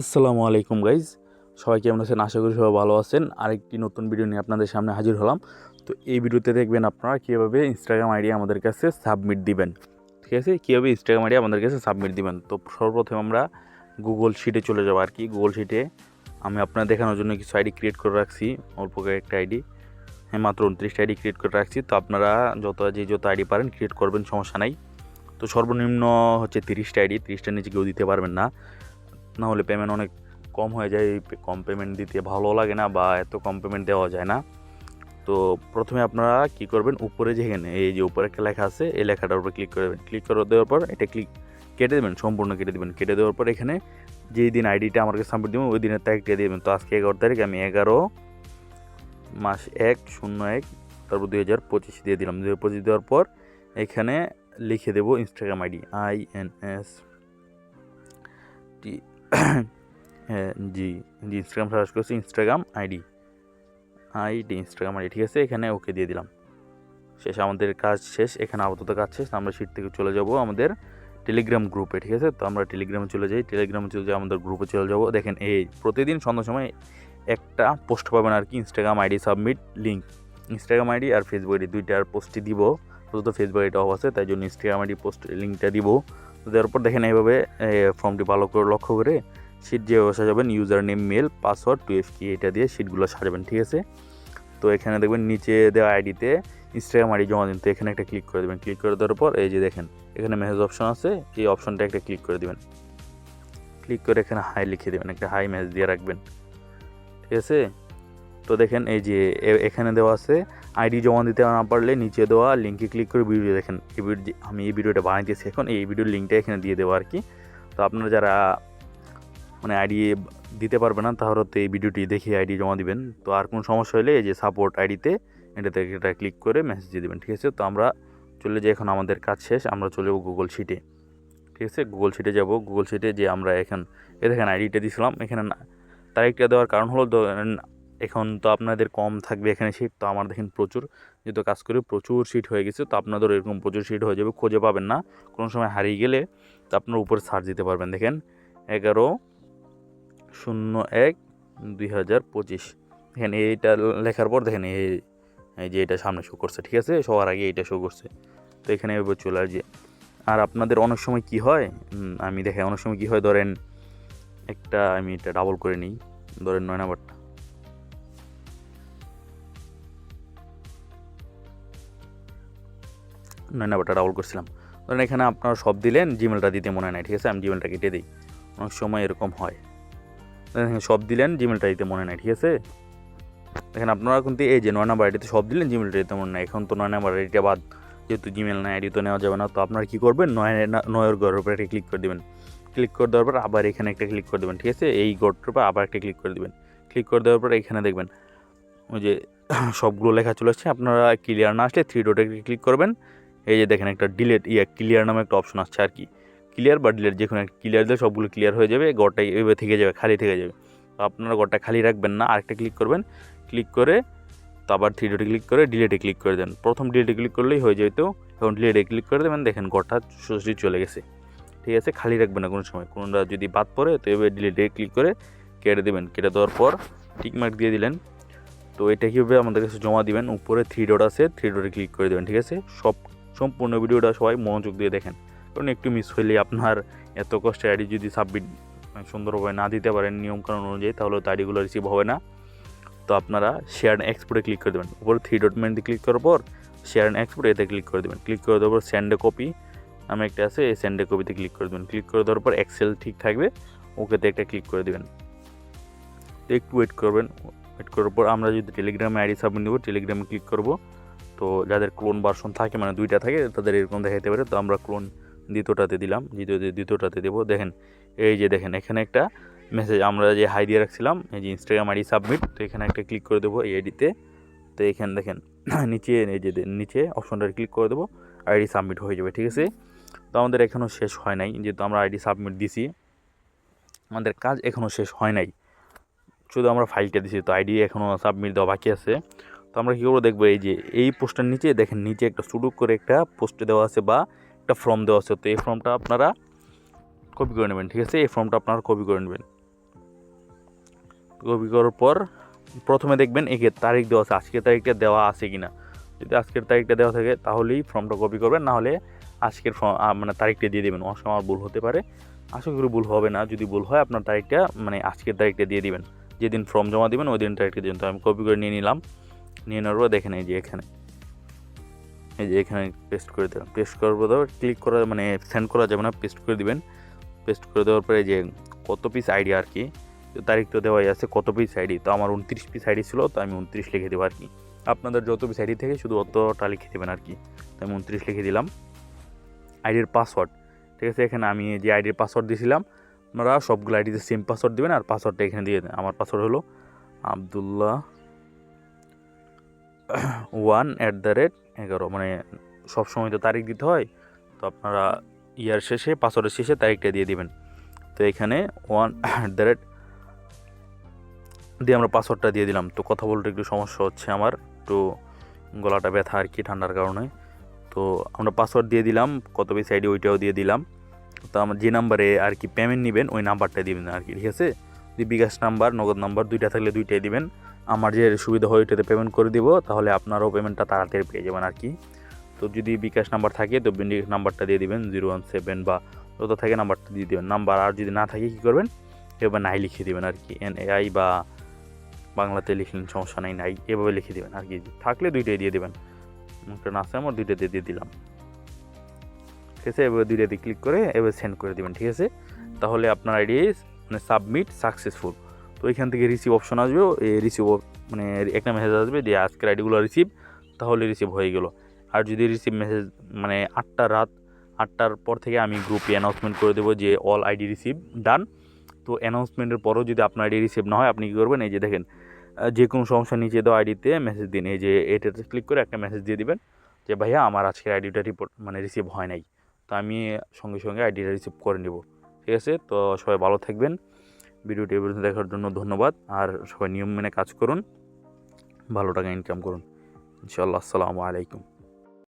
আসসালামু আলাইকুম গাইজ। সবাই কেমন আছেন? আশা করি সবাই ভালো আছেন। আরেকটি নতুন ভিডিও নিয়ে আপনাদের সামনে হাজির হলাম। তো এই ভিডিওতে দেখবেন আপনারা কীভাবে ইনস্টাগ্রাম আইডি আমাদের কাছে সাবমিট দিবেন। ঠিক আছে? কীভাবে ইনস্টাগ্রাম আইডি আমাদের কাছে সাবমিট দিবেন? তো সর্বপ্রথম আমরা গুগল শিটে চলে যাব আর কি। গুগল শিটে আমি আপনার দেখানোর জন্য কিছু আইডি ক্রিয়েট করে রাখছি। অল্প একটা আইডি। হ্যাঁ মাত্র উনত্রিশটা আইডি ক্রিয়েট করে রাখছি। তো আপনারা যত যে যত আইডি পারেন ক্রিয়েট করবেন, সমস্যা নাই। তো সর্বনিম্ন হচ্ছে তিরিশটা আইডি। তিরিশটার নিচে কেউ দিতে পারবেন না। না হলে পেমেন্ট অনেক কম হয়ে যায় কম পেমেন্ট দিতে ভালো লাগে না বা এত কম পেমেন্ট দেওয়া যায় না। তো প্রথমে আপনারা কি করবেন, উপরে যেখানে এই যে উপরে একটা লেখা আছে, এই লেখাটার উপর ক্লিক করবেন। ক্লিক করে দেওয়ার পর এটা ক্লিক কেটে দেবেন, সম্পূর্ণ কেটে দেবেন। কেটে দেওয়ার পর এখানে যেই দিন আইডিটা আমাকে সাবমিট দেবেন, ওই দিনের তারিখ দিয়ে দেবেন। তো আজকে এগারো তারিখ, আমি এগারো মাস এক শূন্য এক, তারপর দুই হাজার পঁচিশ দিয়ে দিলাম। দুই হাজার পঁচিশ দেওয়ার পর এখানে লিখে দেবো Instagram ID I N S T G G Instagram search করছি Instagram ID ID Instagram ID ঠিক আছে? এখানে ওকে দিয়ে দিলাম। শেষ, আমাদের কাজ শেষ, এখানে আপাতত কাজ শেষ। আমরা সিট থেকে চলে যাব আমাদের টেলিগ্রাম গ্রুপে ঠিক আছে? তো আমরা টেলিগ্রামে চলে যাই। টেলিগ্রামে চলে যাই, আমাদের গ্রুপে চলে যাব। দেখেন, এই প্রতিদিন সন্ধ্যার সময় একটা পোস্ট পাবেন আর কি Instagram ID submit link Instagram ID আর ফেসবুক আইডি দুইটার পোস্টই দিব। শুধু ফেসবুক আইডিটা অফ আছে, তাই জন্য ইনস্টাগ্রাম আইডি পোস্ট লিঙ্কটা দিব। দেওয়ার পর দেখেন এইভাবে ফর্মটি ভালো করে লক্ষ্য করে শিট যেভাবে সাজাবেন user name mail password two F কি এটা দিয়ে শিটগুলো সাজাবেন ঠিক আছে? তো এখানে দেখবেন নিচে দেওয়া আইডিতে ইনস্টাগ্রাম আইডি জমা দিন, তো এখানে একটা ক্লিক করে দেবেন। ক্লিক করে দেওয়ার পর এই যে দেখেন, এখানে মেসেজ অপশন আছে, এই অপশনটা একটা ক্লিক করে দেবেন। ক্লিক করে এখানে হাই লিখে দেবেন, একটা হাই মেসেজ দিয়ে রাখবেন। ঠিক আছে? তো দেখেন এই যে এখানে দেওয়া আছে, আইডি জমা দিতে না পারলে নিচে দেওয়া লিঙ্কে ক্লিক করে ভিডিও দেখেন। এই ভিডিও আমি এই ভিডিওটা বানাইতেছি এখন, এই ভিডিওর লিঙ্কটা এখানে দিয়ে দেবো আর কি তো আপনারা যারা মানে আইডি দিতে পারবে না, তাহলে তো এই ভিডিওটি দেখে আইডি জমা দিবেন। তো আর কোনো সমস্যা হলে এই যে সাপোর্ট আইডিতে এটাতে এটা ক্লিক করে মেসেজ দিয়ে দেবেন, ঠিক আছে? তো আমরা চলে যাই এখন আমাদের কাজ শেষ, আমরা চলে যাব গুগল শিটে ঠিক আছে? গুগল শিটে যাব। গুগল শিটে যে আমরা এখন এ দেখেন আইডিটা দিয়েছিলাম এখানে তারিখটা দেওয়ার কারণ হলো এখন তো আপনাদের কম থাকবে এখানে সিট তো আমার দেখেন প্রচুর, যেহেতু কাজ করে প্রচুর সিট হয়ে গেছে, তো আপনাদের এরকম প্রচুর সিট হয়ে যাবে, খুঁজে পাবেন না। কোনো সময় হারিয়ে গেলে তো আপনার উপরে সার্চ দিতে পারবেন, দেখেন। এগারো, শূন্য এক, দুই হাজার পঁচিশ। দেখেন, এইটা লেখার পর দেখেন, এই যে এটা সামনে শো করছে, ঠিক আছে? সবার আগে এইটা শো করছে। তো এখানে এবার চলে আসছে আর আপনাদের অনেক সময় কি হয়? আমি দেখে অনেক সময় কি হয়? ধরেন একটা, আমি এটা ডাবল করে নিই। ধরেন নয় নাম্বারটা নয় নাম্বারটা ডাবল করছিলাম। ধরেন এখানে আপনারা সব দিলেন জিমেলটা দিতে মনে হয় ঠিক আছে? আমি জিমেলটা কেটে দিই। অনেক সময় এরকম হয়। দেখেন সব দিলেন জিমেলটা দিতে মনে নাই, ঠিক আছে? দেখেন আপনারা কিন্তু এই যে নয় নাম্বার আইডিতে সব দিলেন জিমেলটা দিতে মনে নাই। এখন তো নয় নাম্বার আইডিটা বাদ। যেহেতু জিমেল না আইডি তো নেওয়া যাবে না, তো আপনারা কী করবেন? নয় নয়ের গড়ের উপরে একটা ক্লিক করে দেবেন। ক্লিক করে দেওয়ার পর আবার এখানে একটা ক্লিক করে দেবেন, ঠিক আছে? এই গড়টার উপর আবার একটা ক্লিক করে দেবেন। ক্লিক করে দেওয়ার পর এখানে দেখবেন, ওই যে সবগুলো লেখা চলে আসছে। আপনারা ক্লিয়ার না আসলে থ্রি ডটে ক্লিক করবেন। এই যে দেখেন একটা ডিলেট ইয়া ক্লিয়ার নামে একটা অপশন আসছে আর কি। ক্লিয়ার বা ডিলেট যে কোনো একটা ক্লিয়ার দিলে সবগুলো ক্লিয়ার হয়ে যাবে, গড়টা এইভাবে থেকে যাবে, খালি থেকে যাবে। তো আপনারা গড়টা খালি রাখবেন না, আরেকটা ক্লিক করবেন ক্লিক করে তো আবার থ্রি ডটে ক্লিক করে ডিলেটে ক্লিক করে দেন। প্রথম ডিলেটে ক্লিক করলেই হয়ে যেত, এখন ডিলেটে ক্লিক করে দেবেন, দেখেন গড়টা সোজাসুজি চলে গেছে। ঠিক আছে, খালি রাখবেন না কোনো সময়, কোনোটা যদি বাদ পড়ে, তো এভাবে ডিলেটে ক্লিক করে কেটে দেবেন। কেটে দেওয়ার পর টিকমার্ক দিয়ে দিলেন। তো এটা কীভাবে আমাদের কাছে জমা দিবেন? উপরে থ্রি ডট আছে থ্রি ডটে ক্লিক করে দেবেন, ঠিক আছে? সব সম্পূর্ণ ভিডিওটা সবাই মনোযোগ দিয়ে দেখেন। কারণ একটু মিস হইলে আপনার এত কষ্টে আইডি যদি সাবমিট সুন্দরভাবে না দিতে পারেন নিয়মকানুন অনুযায়ী, তাহলে তো আইডিগুলো রিসিভ হবে না। তো আপনারা শেয়ার এক্সপোর্টে ক্লিক করে দেবেন। উপরে থ্রি ডট মেনতে ক্লিক করার পর শেয়ার অ্যান্ড এক্সপোর্ট এতে ক্লিক করে দেবেন। ক্লিক করে দেওয়ার পর স্যান্ডে কপি নামে একটা আছে, এই স্যান্ডে কপিতে ক্লিক করে দেবেন। ক্লিক করে দেওয়ার পর এক্সেল ঠিক থাকবে, ওকেতে একটা ক্লিক করে দেবেন। তো একটু ওয়েট করবেন। ওয়েট করার পর আমরা যদি টেলিগ্রামে আইডি সাবমিট দেবো টেলিগ্রামে ক্লিক করব। তো যাদের ক্লোন ভার্সন থাকে মানে দুইটা থাকে, তাদের এরকম দেখাইতে পারে। তো আমরা ক্লোন দ্বিতীয়টাতে দিলাম দ্বিতীয় দ্বিতীয়টাতে দেবো। দেখেন, এই যে দেখেন, এখানে একটা মেসেজ আমরা যে হাই দিয়ে রাখছিলাম, এই যে ইনস্টাগ্রাম আইডি সাবমিট তো এখানে একটা ক্লিক করে দেবো এই আইডিতে তো। এখানে দেখেন, নিচে, এই যে নিচে অপশনটা ক্লিক করে দেবো আইডি সাবমিট হয়ে যাবে, ঠিক আছে? তো আমাদের এখনও শেষ হয় নাই, যেহেতু আমরা আইডি সাবমিট দিছি। আমাদের কাজ এখনও শেষ হয় নাই। শুধু আমরা ফাইলটা দিছি, তো আইডি এখনও সাবমিট দেওয়া বাকি আছে। তো আমরা কী করব? দেখব এই যে, এই পোস্টার নিচে দেখেন, নিচে একটা সুডুক করে একটা পোস্টে দেওয়া আছে বা একটা ফর্ম দেওয়া আছে। তো এই ফর্মটা আপনারা কপি করে নেবেন, ঠিক আছে? এই ফর্মটা আপনারা কপি করে নেবেন। কপি করার পর প্রথমে দেখবেন একে তারিখ দেওয়া আছে, আজকের তারিখটা দেওয়া আছে কি না যদি আজকের তারিখটা দেওয়া থাকে, তাহলেই ফর্মটা কপি করবেন, না হলে আজকের ফর্ম মানে তারিখটা দিয়ে দেবেন। অনেক সময় আমার ভুল হতে পারে। আশা করি ভুল হবে না, যদি ভুল হয় আপনার তারিখটা মানে আজকের তারিখটা দিয়ে দিবেন। যেদিন ফর্ম জমা দিবেন, ওই দিন তারিখটা দিবেন। তো আমি কপি করে নিয়ে নিলাম। নিয়ে পর দেখেন এই যে এখানে। এই যে এখানে পেস্ট করে দেবেন পেস্ট করার পর ক্লিক করা মানে সেন্ড করা যাবে না পেস্ট করে দিবেন। পেস্ট করে দেওয়ার পরে যে কত পিস আইডি আর কি, তো তারিখ তো দেওয়াই আছে কত পিস আইডি তো আমার উনত্রিশ পিস আইডি ছিল, তো আমি উনত্রিশ লিখে দেবো আর কি। আপনাদের যত পিস আইডি থেকে শুধু অতটা লিখে দেবেন আর কি। তো আমি উনত্রিশ লিখে দিলাম। আইডির পাসওয়ার্ড ঠিক আছে, এখানে আমি যে আইডির পাসওয়ার্ড দিয়েছিলাম আপনারা সবগুলো আইডিতে সেম পাসওয়ার্ড দেবেন, আর পাসওয়ার্ডটা এখানে দিয়ে দেন। আমার পাসওয়ার্ড হলো Abdullah one at the rate এগারো। মানে সবসময় তো তারিখ দিতে হয়, তো আপনারা ইয়ার শেষে, পাসওয়ার্ডের শেষে তারিখটা দিয়ে দিবেন। তো এখানে ওয়ান অ্যাট দ্য রেট দিয়ে আমরা পাসওয়ার্ডটা দিয়ে দিলাম। তো কথা বলতে একটু সমস্যা হচ্ছে আমার, একটু গলাটা ব্যথা আর কি ঠান্ডার কারণে। তো আমরা পাসওয়ার্ড দিয়ে দিলাম, কত পিস আইডি ওইটাও দিয়ে দিলাম। তো আমার যে নাম্বারে আর কি পেমেন্ট নেবেন, ওই নাম্বারটা দিবেন আর কি, ঠিক আছে? যদি বিকাশ নাম্বার, নগদ নাম্বার দুইটা থাকলে দুইটাই দিবেন। আমার যে সুবিধা হয় ওইটাতে পেমেন্ট করে দিব তাহলে আপনারও পেমেন্টটা তাড়াতাড়ি পেয়ে যাবেন আর কি। তো যদি বিকাশ নাম্বার থাকে তো বিকাশ নাম্বারটা দিয়ে দিবেন জিরো ওয়ান সেভেন বা যত থাকে নাম্বারটা দিয়ে দেবেন। নাম্বার আর যদি না থাকে কী করবেন? এবার নাই লিখে দেবেন আর কি। এন এআই বা বাংলাতে লিখলেন সমস্যা নাই নাই। এভাবে লিখে দেবেন আর কি। থাকলে দুইটাই দিয়ে দেবেন। একটা না আছে আমার দুইটাতে দিয়ে দিলাম। ঠিক আছে? এবার দুইটাতে ক্লিক করে এবার সেন্ড করে দেবেন ঠিক আছে? তাহলে আপনার আইডি মানে সাবমিট সাকসেসফুল তো এখান থেকে রিসিভ অপশন আসবে এই রিসিভ মানে একটা মেসেজ আসবে যে আজকের আইডিগুলো রিসিভ তাহলে রিসিভ হয়ে গেলো। আর যদি রিসিভ মেসেজ মানে আটটা রাত আটটার পর থেকে আমি গ্রুপে অ্যানাউন্সমেন্ট করে দেবো যে অল আইডি রিসিভ ডান তো অ্যানাউন্সমেন্টের পরও যদি আপনার আইডি রিসিভ না হয়, আপনি কী করবেন? এই যে দেখেন যে কোনো সমস্যা নিচে দেওয়া আইডিতে মেসেজ দিন। এই যে এটাতে ক্লিক করে একটা মেসেজ দিয়ে দিবেন যে, ভাইয়া, আমার আজকের আইডিটা রিপোর্ট মানে রিসিভ হয় নাই। তো আমি সঙ্গে সঙ্গে আইডিটা রিসিভ করে নেব। ঠিক আছে? তো সবাই ভালো থাকবেন। ভিডিওটি এ পর্যন্ত দেখার জন্য ধন্যবাদ। আর সবাই নিয়ম মেনে কাজ করুন, ভালো টাকা ইনকাম করুন। ইনশাআল্লাহ, আসসালামু আলাইকুম।